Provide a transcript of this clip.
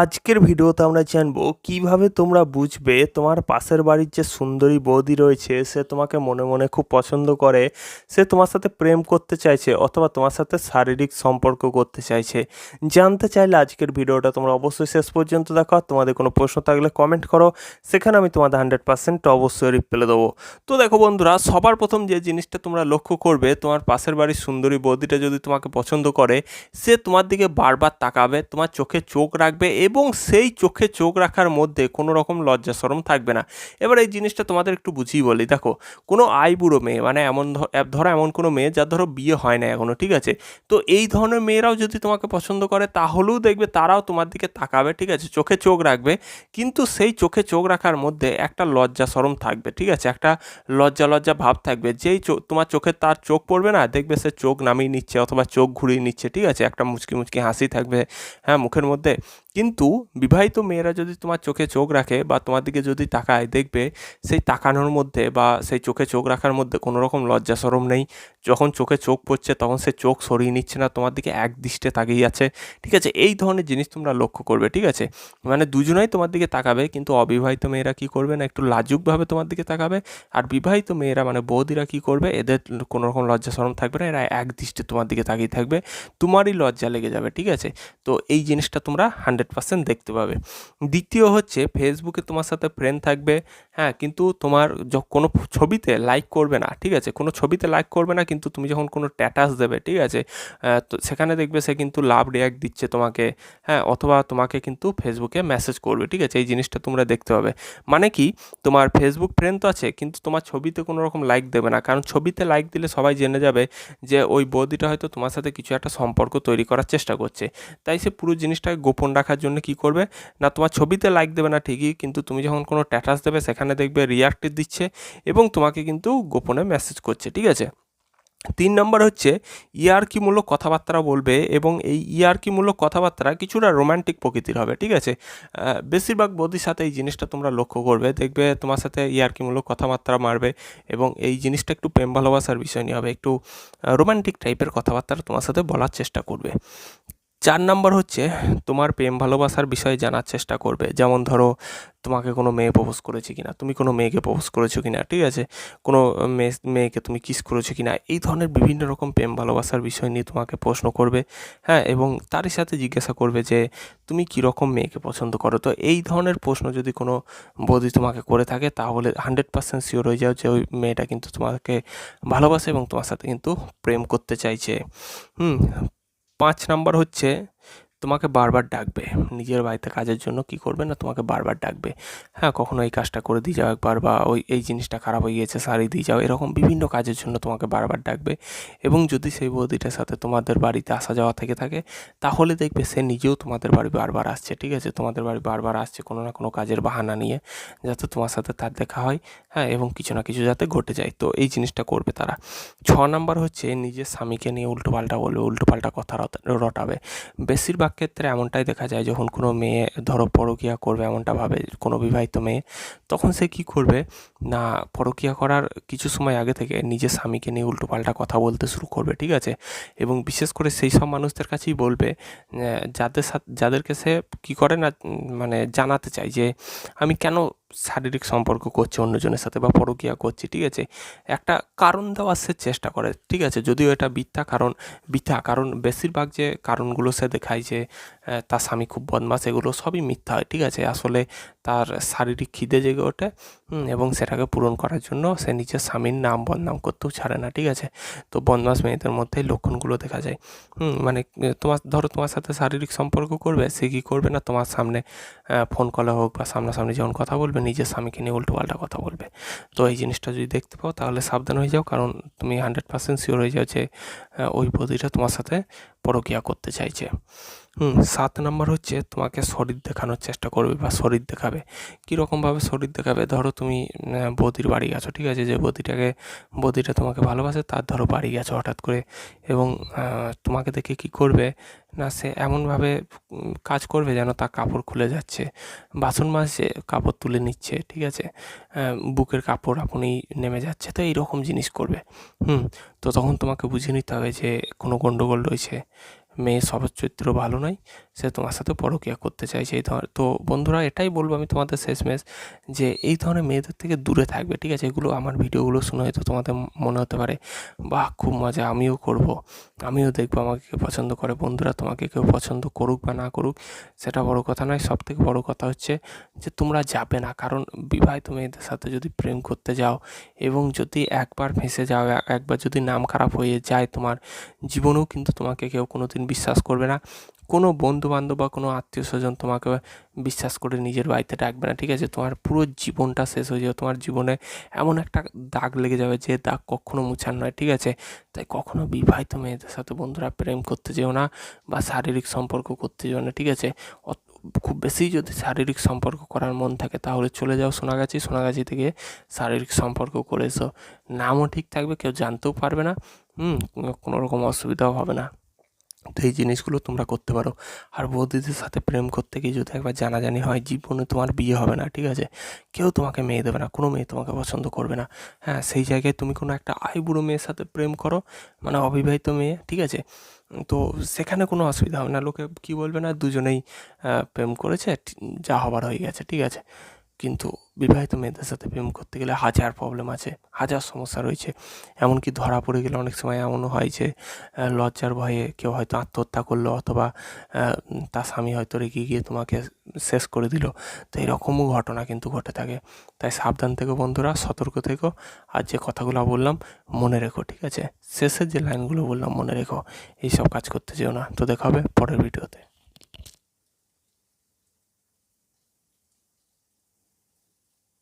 আজকের ভিডিওতে আমরা জানব কীভাবে তোমরা বুঝবে তোমার পাশের বাড়ির যে সুন্দরী বৌদি রয়েছে, সে তোমাকে মনে মনে খুব পছন্দ করে, সে তোমার সাথে প্রেম করতে চাইছে অথবা তোমার সাথে শারীরিক সম্পর্ক করতে চাইছে। জানতে চাইলে আজকের ভিডিওটা তোমরা অবশ্যই শেষ পর্যন্ত দেখো। তোমাদের কোনো প্রশ্ন থাকলে কমেন্ট করো। সেখানে আমি তোমাদের হান্ড্রেড পার্সেন্ট অবশ্যই রিপ্লাই দেবো। তো দেখো বন্ধুরা, সবার প্রথম যে জিনিসটা তোমরা লক্ষ্য করবে, তোমার পাশের বাড়ির সুন্দরী বৌদিটা যদি তোমাকে পছন্দ করে, সে তোমার দিকে বারবার তাকাবে, তোমার চোখে চোখ রাখবে এবং সেই চোখে চোখ রাখার মধ্যে কোনো রকম লজ্জা সরম থাকবে না। এবার এই জিনিসটা তোমাদের একটু বুঝিয়ে বলি। দেখো, কোনো আইবুড়ো মেয়ে মানে এমন ধরো এমন কোনো মেয়ে যার ধরো বিয়ে হয় না এখনও ঠিক আছে? তো এই ধরনের মেয়েরাও যদি তোমাকে পছন্দ করে, তাহলেও দেখবে তারাও তোমার দিকে তাকাবে, ঠিক আছে? চোখে চোখ রাখবে। কিন্তু সেই চোখে চোখ রাখার মধ্যে একটা লজ্জা সরম থাকবে, ঠিক আছে? একটা লজ্জা লজ্জা ভাব থাকবে। যেই তোমার চোখে তার চোখ পড়বে না, দেখবে সে চোখ নামিয়ে নিচ্ছে অথবা চোখ ঘুরিয়ে নিচ্ছে, ঠিক আছে? একটা মুচকি মুচকি হাসি থাকবে হ্যাঁ মুখের মধ্যে। কিন্তু বিবাহিত মেয়েরা যদি তোমার চোখে চোখ রাখে বা তোমার দিকে যদি তাকায়, দেখবে সেই তাকানোর মধ্যে বা সেই চোখে চোখ রাখার মধ্যে কোনো রকম লজ্জা সরম নেই। যখন চোখে চোখ পড়ছে, তখন সে চোখ সরিয়ে নিচ্ছে না, তোমার দিকে এক দৃষ্টে তাকিয়ে আছে ঠিক আছে? এই ধরনের জিনিস তোমরা লক্ষ্য করবে, ঠিক আছে? মানে দুজনেই তোমার দিকে তাকাবে, কিন্তু অবিবাহিত মেয়েরা কি করবে না? একটু লাজুকভাবে তোমার দিকে তাকাবে। আর বিবাহিত মেয়েরা মানে বৌদিরা কি করবে? এদের কোনো রকম লজ্জা সরম থাকবে না, এরা এক দৃষ্টে তোমার দিকে তাকিয়ে থাকবে। তোমারই লজ্জা লেগে যাবে, ঠিক আছে? তো এই জিনিসটা তোমরা হান্ড্রেড পার্সেন্ট দেখতে পাবে। দ্বিতীয় হচ্ছে ফেসবুকে তোমার সাথে ফ্রেন্ড থাকবে হ্যাঁ কিন্তু তোমার কোনো ছবিতে লাইক করবে না, ঠিক আছে? কোনো ছবিতে লাইক করবে না, কিন্তু তুমি যখন কোনো স্ট্যাটাস দেবে, ঠিক আছে? তো সেখানে দেখবে সে কিন্তু লাভ রিয়াক্ট দিচ্ছে তোমাকে হ্যাঁ অথবা তোমাকে কিন্তু ফেসবুকে মেসেজ করবে, ঠিক আছে? এই জিনিসটা তোমরা দেখতে পাবে। মানে কি? তোমার ফেসবুক ফ্রেন্ড তো আছে, কিন্তু তোমার ছবিতে কোনো রকম লাইক দেবে না। কারণ ছবিতে লাইক দিলে সবাই জেনে যাবে যে ওই বৌদিটা হয়তো তোমার সাথে কিছু একটা সম্পর্ক তৈরি করার চেষ্টা করছে। তাই সে পুরো জিনিসটাকে গোপন রাখার জন্য কি করবে? না, তোমার ছবিতে লাইক দেবে না ঠিকই, কিন্তু তুমি যখন কোনো স্ট্যাটাস দেবে, সেখানে দেখবে রিয়াক্ট দিচ্ছে এবং তোমাকে কিন্তু গোপনে মেসেজ করছে, ঠিক আছে? তিন নম্বর হচ্ছে ইয়ার্কিমূলক কথাবার্তা বলবে এবং এই ইয়ার্কিমূলক কথাবার্তা কিছুটা রোমান্টিক প্রকৃতির হবে, ঠিক আছে? বেশিরভাগ বৌদির সাথে এই জিনিসটা তোমরা লক্ষ্য করবে, দেখবে তোমার সাথে ইয়ার্কিমূলক কথাবার্তা মারবে এবং এই জিনিসটা একটু প্রেম ভালোবাসার বিষয় নিয়ে হবে, একটু রোমান্টিক টাইপের কথাবার্তা তোমার সাথে বলার চেষ্টা করবে। চার নাম্বার হচ্ছে, তোমার প্রেম ভালোবাসার বিষয়ে জানার চেষ্টা করবে। যেমন ধরো, তোমাকে কোনো মেয়ে প্রপোজ করেছে কিনা, তুমি কোনো মেয়েকে প্রপোজ করেছ কিনা, ঠিক আছে? কোনো মেয়ে মেয়েকে তুমি কিস করেছ কিনা, এই ধরনের বিভিন্ন রকম প্রেম ভালোবাসার বিষয় নিয়ে তোমাকে প্রশ্ন করবে হ্যাঁ? এবং তারই সাথে জিজ্ঞাসা করবে যে, তুমি কীরকম মেয়েকে পছন্দ করো? তো এই ধরনের প্রশ্ন যদি কোনো বৌদি তোমাকে করে থাকে, তাহলে হান্ড্রেড পার্সেন্ট শিওর হয়ে যাও যে, ওই মেয়েটা কিন্তু তোমাকে ভালোবাসে এবং তোমার সাথে কিন্তু প্রেম করতে চাইছে। হুম? পাঁচ নাম্বার হচ্ছে তোমাকে বারবার ডাকবে। নিজের বাড়িতে কাজের জন্য কি করবে না তোমাকে বারবার ডাকবে। হ্যাঁ কখনো এই কাজটা করে দিয়ে যাও একবার বা ওই, এই জিনিসটা খারাপ হয়ে গিয়েছে সারিয়ে দিয়ে যাও, এরকম বিভিন্ন কাজের জন্য তোমাকে বারবার ডাকবে। এবং যদি সেই বৌদিটার সাথে তোমাদের বাড়িতে আসা যাওয়া থেকে থাকে, তাহলে দেখবে সে নিজেও তোমাদের বাড়ি বারবার আসছে, ঠিক আছে? তোমাদের বাড়ি বারবার আসছে কোনো না কোনো কাজের বাহানা নিয়ে, যাতে তোমার সাথে তার দেখা হয় হ্যাঁ এবং কিছু না কিছু যাতে ঘটে যায়। তো এই জিনিসটা করবে তারা। ছ নাম্বার হচ্ছে নিজের স্বামীকে নিয়ে উল্টোপাল্টা বলবে, উল্টোপাল্টা কথা রট- রটাবে। বেশিরভাগ ক্ষেত্রে এমনটাই দেখা যায়, যখন কোনো মেয়ে ধরো পরকিয়া করবে এমনটা ভাবে, কোনো বিবাহিত মেয়ে, তখন সে কি করবে? না, পরকিয়া করার কিছু সময় আগে থেকে নিজের স্বামীকে নিয়ে উল্টোপাল্টা কথা বলতে শুরু করবে, ঠিক আছে? এবং বিশেষ করে সেই সব মানুষদের কাছেই বলবে যাদের সাথে, যাদেরকে সে কী করে না মানে জানাতে চাই যে, আমি কেন শারীরিক সম্পর্ক করছে অন্যজনের সাথে বা পরকীয়া করছে, ঠিক আছে? একটা কারণ দেওয়ার সে চেষ্টা করে, ঠিক আছে? যদিও এটা মিথ্যা কারণ, বৃথা কারণ বেশিরভাগ যে কারণগুলো সে দেখায় যে তার স্বামী খুব বদমাস এগুলো সবই মিথ্যা হয়, ঠিক আছে? আসলে তার শারীরিক খিদে জেগে ওঠে এবং সেটাকে পূরণ করার জন্য সে নিজের স্বামীর নাম বদনাম করতেও ছাড়ে না, ঠিক আছে? তো বদমাস মেয়েদের মধ্যে লক্ষণগুলো দেখা যায়। মানে তোমার, ধরো তোমার সাথে শারীরিক সম্পর্ক করবে, সে কী করবে না? তোমার সামনে ফোন কলে হোক বা সামনাসামনি যখন কথা বলবে নিজের স্বামীকে নিয়ে উল্টো পাল্টা কথা বলবে। তো এই জিনিসটা যদি দেখতে পাও, তাহলে সাবধান হয়ে যাও, কারণ তুমি হান্ড্রেড পার্সেন্ট শিওর হয়ে যাও যে ওই বদিটা তোমার সাথে পরকিয়া করতে চাইছে। হুম, সাত নাম্বার হচ্ছে তোমাকে শরীর দেখানোর চেষ্টা করবে বা শরীর দেখাবে। কীরকমভাবে শরীর দেখাবে? ধরো তুমি বদির বাড়ি গেছো, ঠিক আছে? যে বদিটাকে, বদিটা তোমাকে ভালোবাসে, তার ধরো বাড়ি গেছো হঠাৎ করে এবং তোমাকে দেখে কি করবে? না, সে এমনভাবে কাজ করবে যেন তার কাপড় খুলে যাচ্ছে। বাসন মাজছে, কাপড় তুলে নিচ্ছে, ঠিক আছে? বুকের কাপড় আপনি নেমে যাচ্ছে, তো এইরকম জিনিস করবে। হুম, তো তখন তোমাকে বুঝে নিতে হবে যে কোনো গণ্ডগোল রয়েছে। মেয়ে স্বভাব চরিত্র ভালো নয়, সে তোমার সাথে পরকীয়া করতে চাইছে এই ধরনের। তো বন্ধুরা, এটাই বলব আমি তোমাদের শেষমেশ যে এই ধরনের মেয়েদের থেকে দূরে থাকবে, ঠিক আছে? এগুলো আমার ভিডিওগুলো শুনে হয়তো তোমাদের মনে হতে পারে, বাহ, খুব মজা, আমিও করব, আমিও দেখব আমাকে কেউ পছন্দ করে। বন্ধুরা, তোমাকে কেউ পছন্দ করুক বা না করুক, সেটা বড় কথা নয়। সব থেকে বড় কথা হচ্ছে যে তোমরা যাবে না, কারণ বিবাহিত মেয়েদের সাথে যদি প্রেম করতে যাও এবং যদি একবার ফেঁসে যাও একবার যদি নাম খারাপ হয়ে যায় তোমার জীবনেও কিন্তু তোমাকে কেউ কোনো দিন বিশ্বাস করবে না। কোনো বন্ধু বান্ধব বা কোনো আত্মীয় স্বজন তোমাকে বিশ্বাস করে নিজের বাড়িতে ডাকবে না, ঠিক আছে? তোমার পুরো জীবনটা শেষ হয়ে যাবে। তোমার জীবনে এমন একটা দাগ লেগে যাবে যে দাগ কখনো মুছার নয়, ঠিক আছে? তাই কখনো বিবাহিত মেয়েদের সাথে বন্ধুরা প্রেম করতে যেও না বা শারীরিক সম্পর্ক করতে যেও না, ঠিক আছে? খুব বেশি যদি শারীরিক সম্পর্ক করার মন থাকে তাহলে চলে যাও সোনাগাছি। সোনাগাছি থেকে শারীরিক সম্পর্ক করে এসো। নামও ঠিক থাকবে, কেউ জানতেও পারবে না। হুম, কোনো রকম অসুবিধাও হবে না। তো এই জিনিসগুলো তোমরা করতে পারো। আর বৌদিদের সাথে প্রেম করতে গিয়ে যদি একবার জানাজানি হয়, জীবনে তোমার বিয়ে হবে না, ঠিক আছে? কেউ তোমাকে মেয়ে দেবে না, কোনো মেয়ে তোমাকে পছন্দ করবে না। হ্যাঁ সেই জায়গায় তুমি কোনো একটা আইবুড়ো মেয়ের সাথে প্রেম করো মানে অবিবাহিত মেয়ে, ঠিক আছে? তো সেখানে কোনো অসুবিধা হবে না। লোকে কী বলবে না, দুজনেই প্রেম করেছে, যা হবার হয়ে গেছে, ঠিক আছে? কিন্তু বিবাহিত মেয়েদের সাথে প্রেম করতে গেলে হাজার প্রবলেম আছে, হাজার সমস্যা রয়েছে। এমনকি ধরা পড়ে গেলে অনেক সময় এমনও হয় যে লজ্জার ভয়ে কেউ হয়তো আত্মহত্যা করল অথবা তার স্বামী হয়তো রেগে গিয়ে তোমাকে শেষ করে দিল। তো এরকমও ঘটনা কিন্তু ঘটে থাকে। তাই সাবধান থেকো বন্ধুরা, সতর্ক থেকো। আর যে কথাগুলো বললাম, মনে রেখো, ঠিক আছে? শেষের যে লাইনগুলো বললাম, মনে রেখো। এইসব কাজ করতে যেও না। তো দেখা হবে পরের ভিডিওতে।